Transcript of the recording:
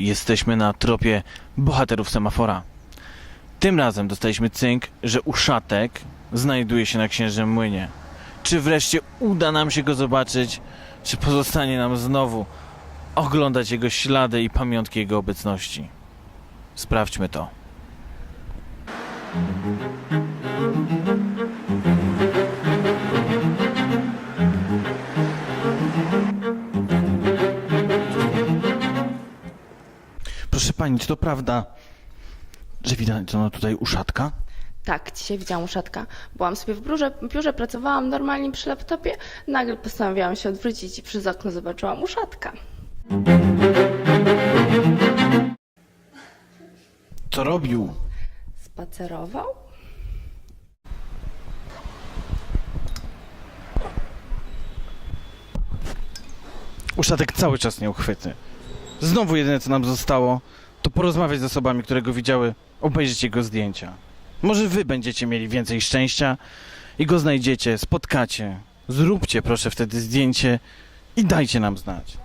jesteśmy na tropie bohaterów semafora. Tym razem dostaliśmy cynk, że uszatek znajduje się na księżym młynie. Czy wreszcie uda nam się go zobaczyć, czy pozostanie nam znowu oglądać jego ślady i pamiątki jego obecności? Sprawdźmy to. Proszę pani, czy to prawda, że widać ono tutaj uszatka? Tak, dzisiaj widziałam uszatka. Byłam sobie w biurze, biurze, pracowałam normalnie przy laptopie. Nagle postanowiłam się odwrócić i przez okno zobaczyłam uszatka. Co robił? Spacerował? Uszatek cały czas nieuchwytny. Znowu jedyne co nam zostało, to porozmawiać z osobami, które go widziały, obejrzeć jego zdjęcia. Może wy będziecie mieli więcej szczęścia i go znajdziecie, spotkacie. Zróbcie proszę wtedy zdjęcie i dajcie nam znać.